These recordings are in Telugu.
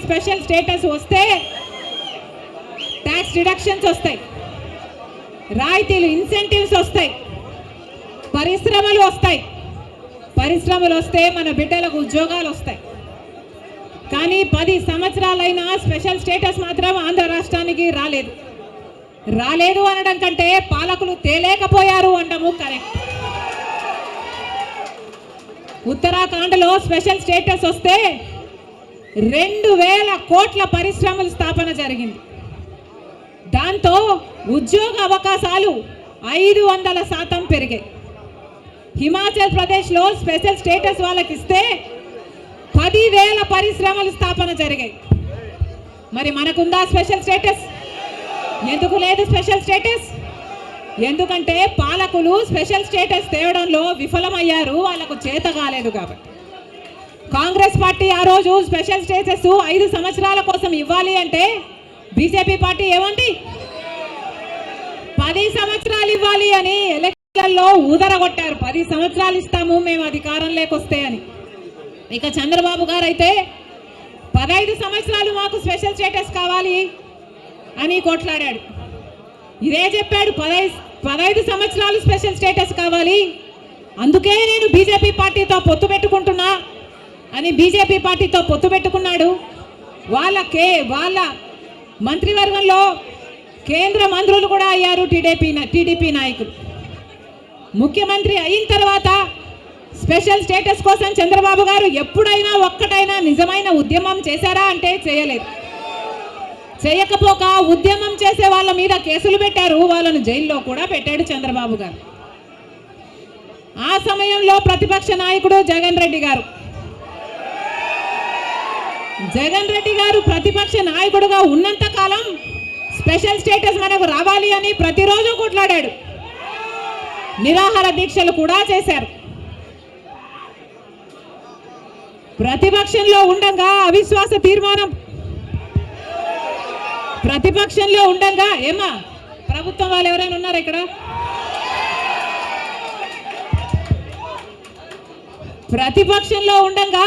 స్పెషల్ స్టేటస్ వస్తే ట్యాక్స్ డిడక్షన్స్ వస్తాయి. రాయితీలు ఇన్సెంటివ్స్ వస్తాయి. పరిశ్రమలు వస్తాయి. పరిశ్రమలు వస్తే మన బిడ్డలకు ఉద్యోగాలు వస్తాయి. కానీ పది సంవత్సరాలైనా స్పెషల్ స్టేటస్ మాత్రం ఆంధ్ర రాష్ట్రానికి రాలేదు. రాలేదు అనడం కంటే పాలకులు తేలేకపోయారు అనడము కరెక్ట్ ఉత్తరాఖండ్లో స్పెషల్ స్టేటస్ వస్తే రెండు వేల కోట్ల పరిశ్రమల స్థాపన జరిగింది. దాంతో ఉద్యోగ అవకాశాలు ఐదు వందల శాతం పెరిగాయి. హిమాచల్ ప్రదేశ్లో స్పెషల్ స్టేటస్ వాళ్ళకి ఇస్తే పదివేల పరిశ్రమలు స్థాపన జరిగాయి. మరి మనకుందా స్పెషల్ స్టేటస్? ఎందుకు లేదు స్పెషల్ స్టేటస్? ఎందుకంటే పాలకులు స్పెషల్ స్టేటస్ తేవడంలో విఫలమయ్యారు వాళ్ళకు చేత కాలేదు కాబట్టి. కాంగ్రెస్ పార్టీ ఆ రోజు స్పెషల్ స్టేటస్ ఐదు సంవత్సరాల కోసం ఇవ్వాలి అంటే బీజేపీ పార్టీ ఏమండి? పది సంవత్సరాలు ఇవ్వాలి అని ఎలక్షన్లలో ఊదరగొట్టారు. పది సంవత్సరాలు ఇస్తాము మేము అధికారం లేకొస్తే అని. ఇక చంద్రబాబు గారు అయితే పదహైదు సంవత్సరాలు మాకు స్పెషల్ స్టేటస్ కావాలి అని కొట్లాడాడు. ఇదే చెప్పాడు పదహైదు పదహైదు సంవత్సరాలు స్పెషల్ స్టేటస్ కావాలి. అందుకే నేను బీజేపీ పార్టీతో పొత్తు పెట్టుకుంటున్నా. అని బీజేపీ పార్టీతో పొత్తు పెట్టుకున్నాడు. వాళ్ళ కే వాళ్ళ మంత్రివర్గంలో కేంద్ర మంత్రులు కూడా అయ్యారు టీడీపీ టీడీపీ నాయకులు. ముఖ్యమంత్రి అయిన తర్వాత స్పెషల్ స్టేటస్ కోసం చంద్రబాబు గారు ఎప్పుడైనా ఒక్కటైనా నిజమైన ఉద్యమం చేశారా అంటే చేయలేదు. చేయకపోక ఉద్యమం చేసే వాళ్ళ మీద కేసులు పెట్టారు వాళ్ళను జైల్లో కూడా పెట్టాడు చంద్రబాబు గారు. ఆ సమయంలో ప్రతిపక్ష నాయకుడు జగన్ రెడ్డి గారు. జగన్ రెడ్డి గారు ప్రతిపక్ష నాయకుడుగా ఉన్నంత కాలం స్పెషల్ స్టేటస్ మనకు రావాలి అని ప్రతిరోజు కొట్లాడాడు. నిరాహార దీక్షలు కూడా చేశారు. ప్రతిపక్షంలో ఉండగా అవిశ్వాస తీర్మానం. ప్రతిపక్షంలో ఉండగా ఏమా ప్రభుత్వం వాళ్ళు ఎవరైనా ఉన్నారు ఇక్కడ? ప్రతిపక్షంలో ఉండగా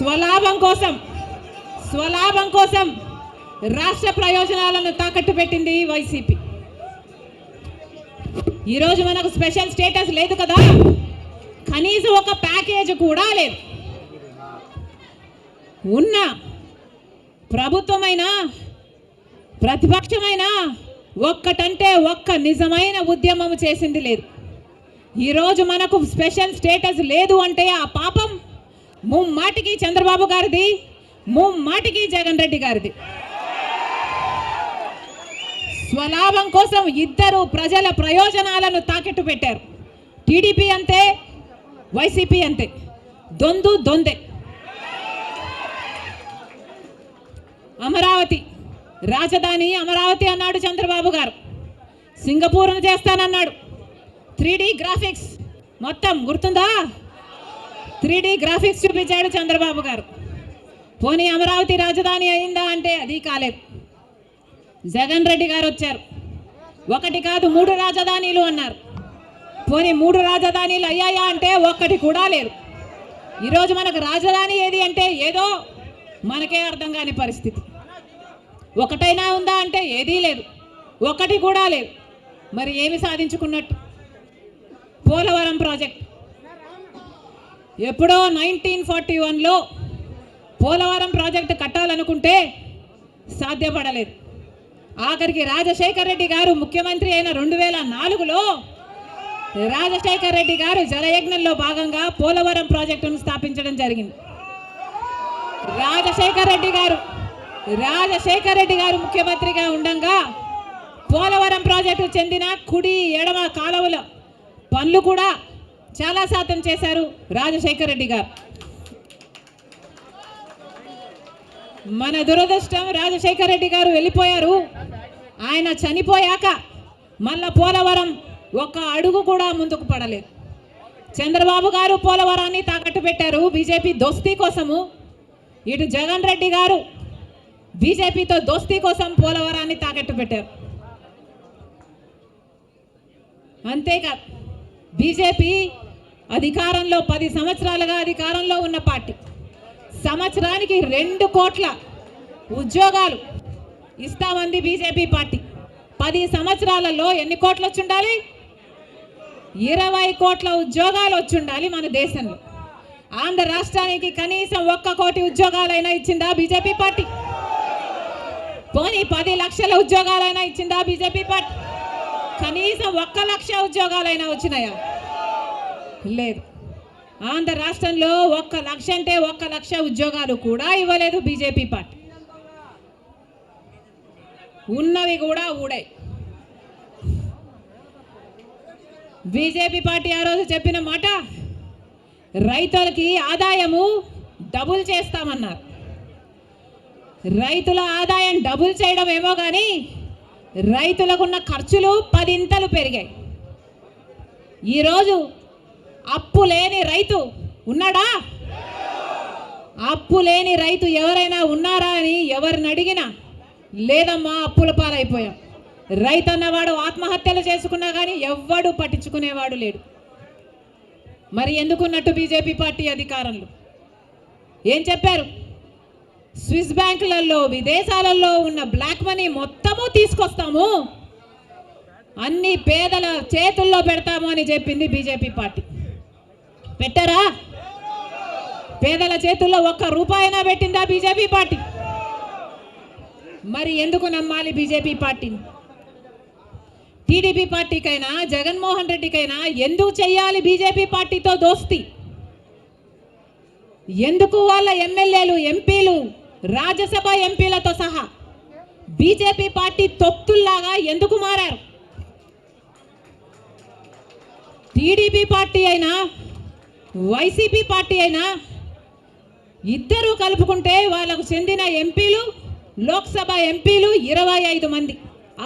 స్వలాభం కోసం స్వలాభం కోసం రాష్ట్ర ప్రయోజనాలను తాకట్టు పెట్టింది వైసీపీ. ఈరోజు మనకు స్పెషల్ స్టేటస్ లేదు కదా? కనీసం ఒక ప్యాకేజ్ కూడా లేదు. ఉన్న ప్రభుత్వమైనా ప్రతిపక్షమైనా ఒక్కటంటే ఒక్క నిజమైన ఉద్యమం చేసింది లేదు. ఈరోజు మనకు స్పెషల్ స్టేటస్ లేదు అంటే ఆ పాపం ముమ్మాటికి చంద్రబాబు గారిది ముమ్మాటికి జగన్ రెడ్డి గారిది. స్వలాభం కోసం ఇద్దరు ప్రజల ప్రయోజనాలను తాకెట్టు పెట్టారు. టీడీపీ అంతే వైసీపీ అంతే. దొందు దొందే. అమరావతి రాజధాని అమరావతి అన్నాడు చంద్రబాబు గారు. సింగపూర్ను చేస్తానన్నాడు. Three graphics. మొత్తం గుర్తుందా? త్రీ గ్రాఫిక్స్ చూపించాడు చంద్రబాబు గారు. పోనీ అమరావతి రాజధాని అయిందా అంటే అది కాలేదు. జగన్ రెడ్డి గారు వచ్చారు. ఒకటి కాదు మూడు రాజధానీలు అన్నారు. పోనీ మూడు రాజధానీలు అయ్యాయా అంటే ఒక్కటి కూడా లేదు. ఈరోజు మనకు రాజధాని ఏది అంటే ఏదో మనకే అర్థం కాని పరిస్థితి. ఒకటైనా ఉందా అంటే ఏదీ లేదు. ఒకటి కూడా లేదు. మరి ఏమి సాధించుకున్నట్టు? పోలవరం ప్రాజెక్ట్. ఎప్పుడో నైన్టీన్ ఫార్టీ వన్లో పోలవరం ప్రాజెక్టు కట్టాలనుకుంటే సాధ్యపడలేదు. ఆఖరికి రాజశేఖర్ రెడ్డి గారు ముఖ్యమంత్రి అయిన రెండు వేల నాలుగులో రాజశేఖర్ రెడ్డి గారు జలయజ్ఞంలో భాగంగా పోలవరం ప్రాజెక్టును స్థాపించడం జరిగింది. రాజశేఖర్ రెడ్డి గారు రాజశేఖర్ రెడ్డి గారు ముఖ్యమంత్రిగా ఉండంగా పోలవరం ప్రాజెక్టు చెందిన కుడి ఎడమ కాలువల పనులు కూడా చాలా శాతం చేశారు రాజశేఖర్ రెడ్డి గారు. మన దురదృష్టం రాజశేఖర రెడ్డి గారు వెళ్ళిపోయారు. ఆయన చనిపోయాక మళ్ళా పోలవరం ఒక్క అడుగు కూడా ముందుకు పడలేదు. చంద్రబాబు గారు పోలవరాన్ని తాకట్టు పెట్టారు బీజేపీ దోస్తీ కోసము. ఇటు జగన్ రెడ్డి గారు బీజేపీతో దోస్తీ కోసం పోలవరాన్ని తాకట్టు పెట్టారు. అంతేకాదు బీజేపీ అధికారంలో పది సంవత్సరాలుగా అధికారంలో ఉన్న పార్టీ. సంవత్సరానికి రెండు కోట్ల ఉద్యోగాలు ఇస్తామంది బీజేపీ పార్టీ. పది సంవత్సరాలలో ఎన్ని కోట్లు వచ్చిండాలి? ఇరవై కోట్ల ఉద్యోగాలు వచ్చిండాలి మన దేశంలో. ఆంధ్ర రాష్ట్రానికి కనీసం ఒక్క కోటి ఉద్యోగాలైనా ఇచ్చిందా బీజేపీ పార్టీ? పోనీ పది లక్షల ఉద్యోగాలైనా ఇచ్చిందా బీజేపీ పార్టీ? కనీసం ఒక్క లక్ష ఉద్యోగాలైనా వచ్చినాయా? లేదు. ఆంధ్ర రాష్ట్రంలో ఒక్క లక్ష అంటే ఒక్క లక్ష ఉద్యోగాలు కూడా ఇవ్వలేదు బీజేపీ పార్టీ. ఉన్నవి కూడా ఊడాయి బీజేపీ పార్టీ ఆ రోజు చెప్పిన మాట రైతులకి ఆదాయము డబుల్ చేస్తామన్నారు. రైతుల ఆదాయం డబుల్ చేయడం ఏమో కానీ రైతులకున్న ఖర్చులు పదింతలు పెరిగాయి. ఈరోజు అప్పు లేని రైతు ఉన్నాడా? అప్పు లేని రైతు ఎవరైనా ఉన్నారా అని ఎవరిని అడిగినా లేదమ్మా అప్పుల పాలైపోయాం. రైతు అన్నవాడు ఆత్మహత్యలు చేసుకున్నా కానీ ఎవ్వడు పట్టించుకునేవాడు లేడు. మరి ఎందుకున్నట్టు బీజేపీ పార్టీ అధికారంలో? ఏం చెప్పారు? స్విస్ బ్యాంకులలో విదేశాలలో ఉన్న బ్లాక్ మనీ మొత్తము తీసుకొస్తాము. అన్ని పేదల చేతుల్లో పెడతాము అని చెప్పింది బీజేపీ పార్టీ. పెట్టారా? పేదల చేతుల్లో ఒక్క రూపాయినా పెట్టిందా బీజేపీ పార్టీ? మరి ఎందుకు నమ్మాలి బీజేపీ పార్టీని? టీడీపీ పార్టీకైనా జగన్మోహన్ రెడ్డికైనా ఎందుకు చెయ్యాలి బీజేపీ పార్టీతో దోస్తి? ఎందుకు వాళ్ళ ఎమ్మెల్యేలు ఎంపీలు రాజ్యసభ ఎంపీలతో సహా బీజేపీ పార్టీ తొత్తుల్లాగా ఎందుకు మారారు? టీడీపీ పార్టీ అయినా వైసీపీ పార్టీ అయినా ఇద్దరూ కలుపుకుంటే వాళ్ళకు చెందిన ఎంపీలు లోక్సభ ఎంపీలు ఇరవై ఐదు మంది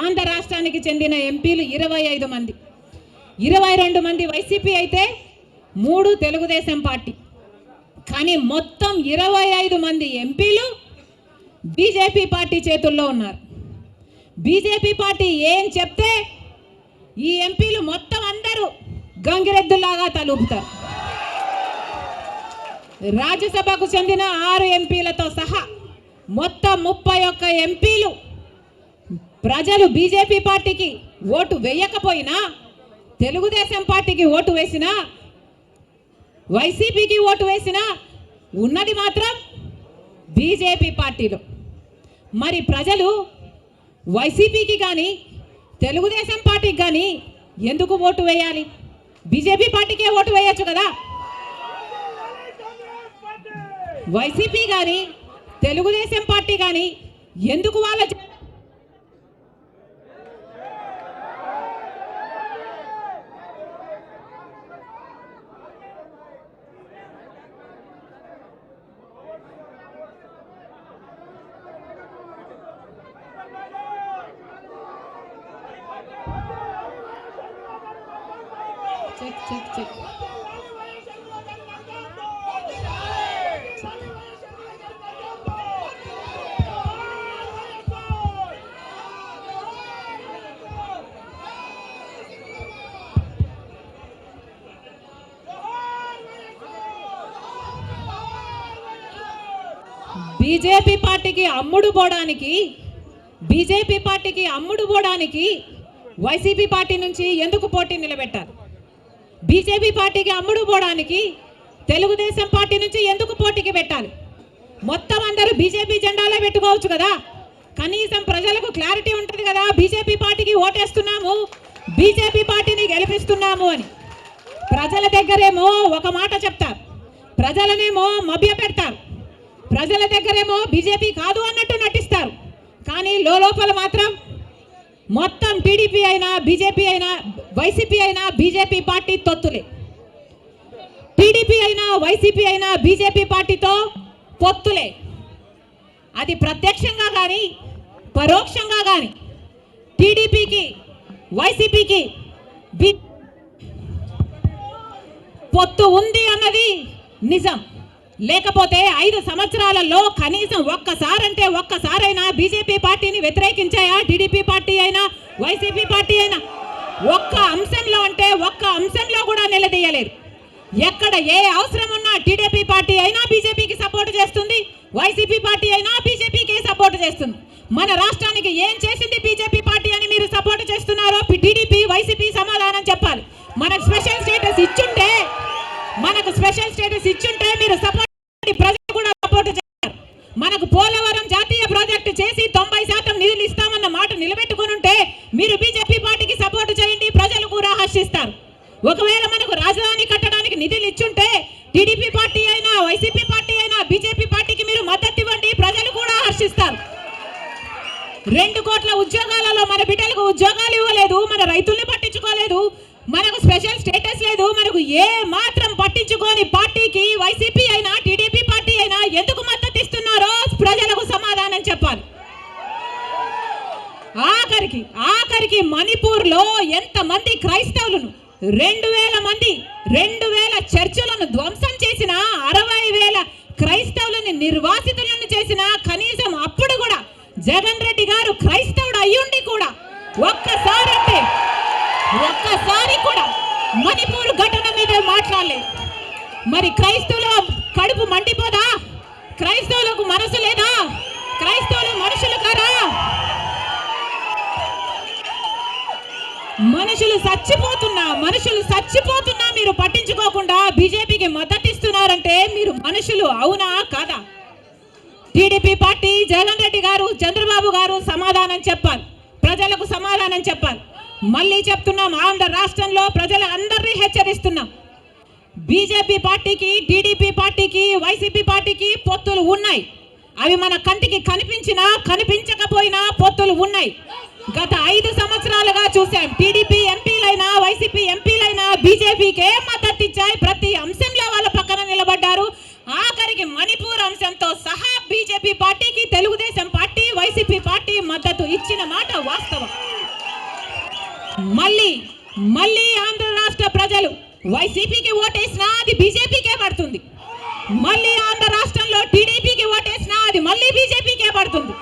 ఆంధ్ర రాష్ట్రానికి చెందిన ఎంపీలు ఇరవై ఐదు మంది. ఇరవై రెండు మంది వైసీపీ అయితే మూడు తెలుగుదేశం పార్టీ. కానీ మొత్తం ఇరవై ఐదు మంది ఎంపీలు బీజేపీ పార్టీ చేతుల్లో ఉన్నారు. బీజేపీ పార్టీ ఏం చెప్తే ఈ ఎంపీలు మొత్తం అందరూ గంగిరెద్దులాగా తలుపుతారు. రాజ్యసభకు చెందిన ఆరు ఎంపీలతో సహా మొత్తం ముప్పై ఒక్క ఎంపీలు ప్రజలు బీజేపీ పార్టీకి ఓటు వేయకపోయినా తెలుగుదేశం పార్టీకి ఓటు వేసినా వైసీపీకి ఓటు వేసినా ఉన్నది మాత్రం బీజేపీ పార్టీలో. మరి ప్రజలు వైసీపీకి కానీ తెలుగుదేశం పార్టీకి కానీ ఎందుకు ఓటు వేయాలి? బీజేపీ పార్టీకే ఓటు వేయొచ్చు కదా? వైసీపీ కానీ తెలుగుదేశం పార్టీ కానీ ఎందుకు వాళ్ళ చెక్ చెక్ చెక్ బీజేపీ పార్టీకి అమ్ముడు పోవడానికి బీజేపీ పార్టీకి అమ్ముడు పోవడానికి వైసీపీ పార్టీ నుంచి ఎందుకు పోటీ నిలబెట్టారు? బీజేపీ పార్టీకి అమ్ముడు పోవడానికి తెలుగుదేశం పార్టీ నుంచి ఎందుకు పోటీకి పెట్టాలి? మొత్తం అందరూ బీజేపీ జెండాలే పెట్టుకోవచ్చు కదా? కనీసం ప్రజలకు క్లారిటీ ఉంటుంది కదా బీజేపీ పార్టీకి ఓటేస్తున్నాము బీజేపీ పార్టీని గెలిపిస్తున్నాము అని. ప్రజల దగ్గరేమో ఒక మాట చెప్తారు ప్రజలనేమో మభ్య పెడతారు ప్రజల దగ్గరేమో బీజేపీ కాదు అన్నట్టు నటిస్తారు. కానీ లోపల మాత్రం మొత్తం టీడీపీ అయినా బీజేపీ అయినా వైసీపీ అయినా బీజేపీ పార్టీ తొత్తులే. టీడీపీ అయినా వైసీపీ అయినా బీజేపీ పార్టీతో పొత్తులే. అది ప్రత్యక్షంగా కానీ పరోక్షంగా కానీ టీడీపీకి వైసీపీకి బి పొత్తు ఉంది అన్నది నిజం. లేకపోతే ఐదు సంవత్సరాలలో కనీసం ఒక్కసారంటే ఒక్కసారైనా బీజేపీ పార్టీని వ్యతిరేకించాయా? టీడీపీ పార్టీ అయినా? వైసీపీ పార్టీ అయినా? ఒక్క అంశంలో అంటే ఒక్క అంశంలో కూడా నిలదీయలేరు ఎక్కడ ఏ అవసరం ఉన్నా టీడీపీ పార్టీ అయినా బీజేపీకి సపోర్ట్ చేస్తుంది. వైసీపీ పార్టీ అయినా బీజేపీకి సపోర్ట్ చేస్తుంది. మన రాష్ట్రానికి ఏం చేసింది బీజేపీ పార్టీ అని మీరు సపోర్ట్ చేస్తున్నారో టీడీపీ వైసీపీ సమాధానం చెప్పాలి. మనకు స్పెషల్ స్టేటస్ ఇచ్చుంటే స్పెషల్ స్టేటస్ ఇచ్చుంటే మీరు సపోర్ట్ ప్రజలు కూడా సపోర్ట్ చేస్తారు. మనకు పోలవరం జాతీయ ప్రాజెక్టు చేసి తొంభై శాతం నిధులు ఇస్తామన్న మాట నిలబెట్టుకుని ఉంటే మీరు బీజేపీ పార్టీకి సపోర్ట్ చేయండి. ప్రజలు కూడా హర్షిస్తారు. ఒకవేళ మనకు రాజధాని కట్టడానికి నిధులు ఇచ్చుంటే టీడీపీ పార్టీ అయినా వైసీపీ పార్టీ అయినా బీజేపీ పార్టీకి మీరు మద్దతు ఇవ్వండి. ప్రజలు కూడా హర్షిస్తారు. రెండు కోట్ల ఉద్యోగాలలో మన బిడ్డలకు ఉద్యోగాలు ఇవ్వలేదు. మన రైతుల్ని పట్టించుకోలేదు. మనకు స్పెషల్ స్టేటస్ లేదు. మనకు ఏ మాత్రం పట్టించుకోని పార్టీకి వైసీపీ అయినా టీడీపీ పార్టీ అయినా ఎందుకు మద్దతు ఇస్తున్నారో ప్రజలకు సమాధానం చెప్పాలి. ఆఖరికి ఆఖరికి మణిపూర్లో ఎంత మంది క్రైస్తవులను రెండు వేల మంది రెండు వేల చర్చలను ధ్వంసం చేసిన అరవై వేల క్రైస్తవులని నిర్వాసి చేసిన కనీసం అప్పుడు కూడా జగన్ రెడ్డి గారు క్రైస్తవుడు అయ్యుండి కూడా ఒక్కసారంటే ఒక్కసారి కూడా మణిపూర్ ఘటన మీద మాట్లాడలేదు మరి క్రైస్తవుల కడుపు మండిపోదా? క్రైస్తవులకు మనసు లేదా? క్రైస్తవులు మనుషులు కారా మనుషులు చచ్చిపోతున్నా మనుషులు చచ్చిపోతున్నా మీరు పట్టించుకోకుండా బీజేపీకి మద్దతిస్తున్నారంటే మీరు మనుషులు అవునా కాదా? టీడీపీ పార్టీ జగన్ రెడ్డి గారు చంద్రబాబు గారు సమాధానం చెప్పాలి. ప్రజలకు సమాధానం చెప్పాలి. మళ్ళీ చెప్తున్నాం ఆంధ్ర రాష్ట్రంలో ప్రజలు అందరినీ హెచ్చరిస్తున్నాం. బీజేపీ పార్టీకి టీడీపీ పార్టీకి వైసీపీ పార్టీకి పొత్తులు ఉన్నాయి. అవి మన కంటికి కనిపించినా కనిపించకపోయినా పొత్తులు ఉన్నాయి. గత ఐదు సంవత్సరాలుగా చూసాం టీడీపీ ఎంపీలైన వైసీపీ ఎంపీలైనా బీజేపీకే మద్దతు ఇచ్చాయి ప్రతి అంశంలో వాళ్ళ పక్కన నిలబడ్డారు ఆఖరికి మణిపూర్ అంశంతో సహా బీజేపీ పార్టీకి తెలుగుదేశం పార్టీ వైసీపీ పార్టీ మద్దతు ఇచ్చిన మాట వాస్తవం మళ్ళీ మళ్ళీ ఆంధ్ర రాష్ట్ర ప్రజలు వైసీపీకి ఓటేసినా అది బీజేపీకే పడుతుంది మళ్ళీ ఆంధ్ర రాష్ట్రంలో టీడీపీకి ఓటేసినా అది మళ్ళీ బీజేపీకే పడుతుంది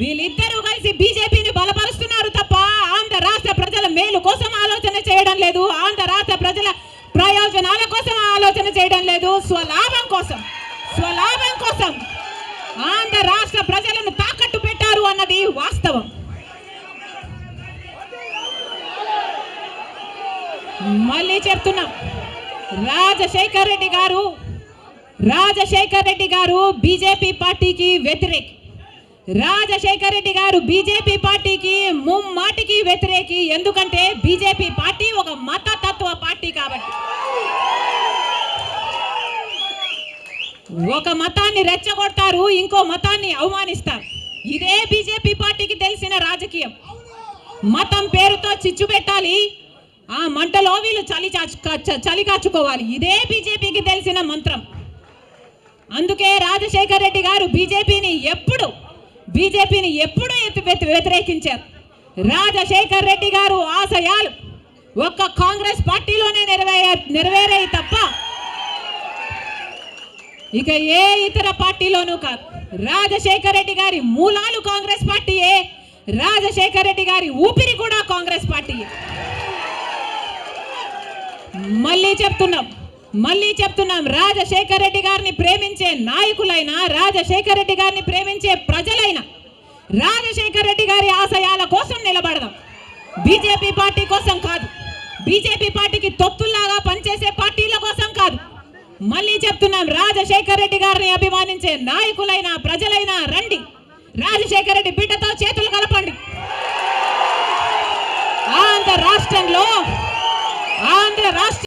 వీళ్ళిద్దరూ కలిసి బీజేపీని బలపరుస్తున్నారు తప్ప ఆంధ్ర రాష్ట్ర ప్రజల మేలు కోసం ఆలోచన చేయడం లేదు. ఆంధ్ర రాష్ట్ర ప్రజల ప్రయోజనాల కోసం ఆలోచన చేయడం లేదు. స్వలాభం కోసం స్వలాభం కోసం ఆంధ్ర రాష్ట్ర ప్రజలను తాకట్టు పెట్టారు అన్నది వాస్తవం. మళ్ళీ చెప్తున్నాం. రాజశేఖర్ రెడ్డి గారు రాజశేఖర్ రెడ్డి గారు బీజేపీ పార్టీకి వ్యతిరేకి. రాజశేఖర్ రెడ్డి గారు బీజేపీ పార్టీకి ముమ్మాటికి వ్యతిరేకి. ఎందుకంటే బీజేపీ పార్టీ ఒక మతతత్వ పార్టీ కాబట్టి. ఒక మతాన్ని రెచ్చగొడతారు ఇంకో మతాన్ని అవమానిస్తారు. ఇదే బీజేపీ పార్టీకి తెలిసిన రాజకీయం. మతం పేరుతో చిచ్చు పెట్టాలి ఆ మంటలో వీళ్ళు చలి చాచు కా- చలి కాచుకోవాలి. ఇదే బీజేపీకి తెలిసిన మంత్రం. అందుకే రాజశేఖర్ రెడ్డి గారు బీజేపీని ఎప్పుడు బీజేపీని ఎప్పుడూ ఎత్తు వ్యతిరేకించారు. రాజశేఖర్ రెడ్డి గారు ఆశయాలు ఒక్క కాంగ్రెస్ పార్టీలోనే నెరవేర నెరవేరాయి తప్ప ఇక ఏ ఇతర పార్టీలోనూ కాదు. రాజశేఖర్ రెడ్డి గారి మూలాలు కాంగ్రెస్ పార్టీయే. రాజశేఖర్ రెడ్డి గారి ఊపిరి కూడా కాంగ్రెస్ పార్టీయే. మళ్ళీ చెప్తున్నాం. మళ్ళీ చెప్తున్నాం రాజశేఖర్ రెడ్డి గారిని ప్రేమించే నాయకులైనా రాజశేఖర్ రెడ్డి గారిని ప్రేమించే ప్రజలైనా రాజశేఖర్ రెడ్డి గారి ఆశయాల కోసం నిలబడదాం. బీజేపీ పార్టీ కోసం కాదు. బీజేపీ పార్టీకి తొత్తుల్లాగా పనిచేసే పార్టీల కోసం కాదు. మళ్ళీ చెప్తున్నాం రాజశేఖర్ రెడ్డి గారిని అభిమానించే నాయకులైనా ప్రజలైనా రండి. రాజశేఖర్ రెడ్డి బిడ్డతో చేతులు కలపండి. ఆంధ్ర రాష్ట్రంలో ఆంధ్ర రాష్ట్ర